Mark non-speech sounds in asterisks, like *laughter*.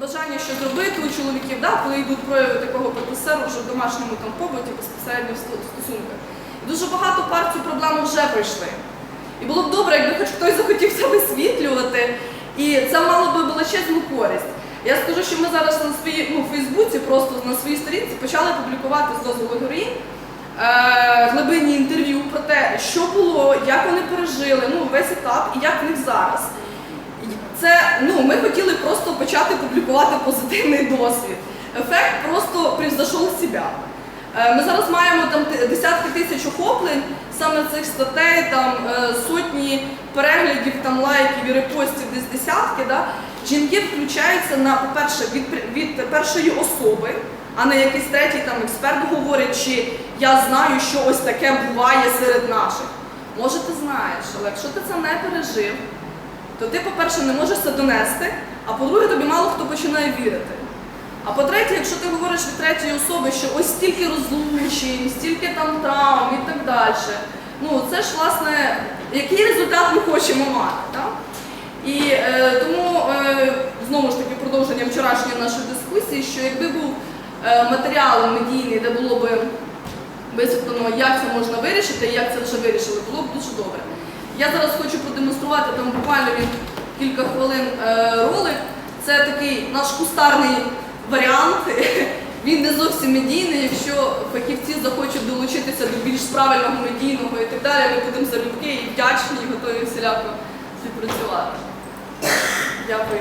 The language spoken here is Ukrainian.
небажання що зробити у чоловіків, да, коли йдуть прояви такого ПТСР вже в домашньому там побуті, безпосередньо в сто- стосунках. І дуже багато пар цю проблему вже пройшли. І було б добре, якби хоч хтось захотів це висвітлювати, і це мало би величезну користь. Я скажу, що ми зараз на своїй ну, Фейсбуці, просто на своїй сторінці почали публікувати з дозволу героїн е, глибинні інтерв'ю про те, що було, як вони пережили, ну весь етап і як в них зараз. Це ну ми хотіли просто почати публікувати позитивний досвід. Ефект просто превзошов себе. Е, Ми зараз маємо там десятки тисяч охоплень саме цих статей, там е, сотні переглядів, там лайків і репостів, десь десятки. Да? Жінки включаються на, по-перше, від, від першої особи, а не якийсь третій там експерт говорить, чи я знаю, що ось таке буває серед наших. Може, ти знаєш, але якщо ти це не пережив, то ти, по-перше, не можеш це донести, а по-друге, тобі мало хто починає вірити. А по-третє, якщо ти говориш від третьої особи, що ось стільки розлучень, стільки там травм і так далі, ну це ж власне, який результат ми хочемо мати. Так? І е, тому е, знову ж таки продовженням вчорашньої нашої дискусії, що якби був е, матеріал медійний, де було би висвітлено, як це можна вирішити і як це вже вирішили, було б дуже добре. Я зараз хочу продемонструвати там буквально він кілька хвилин е, ролик. Це такий наш кустарний варіант. *laughs* Він не зовсім медійний. Якщо фахівці захочуть долучитися до більш правильного медійного і так далі, ми будемо залюбки і вдячні і готові всіляко співпрацювати. Дякую.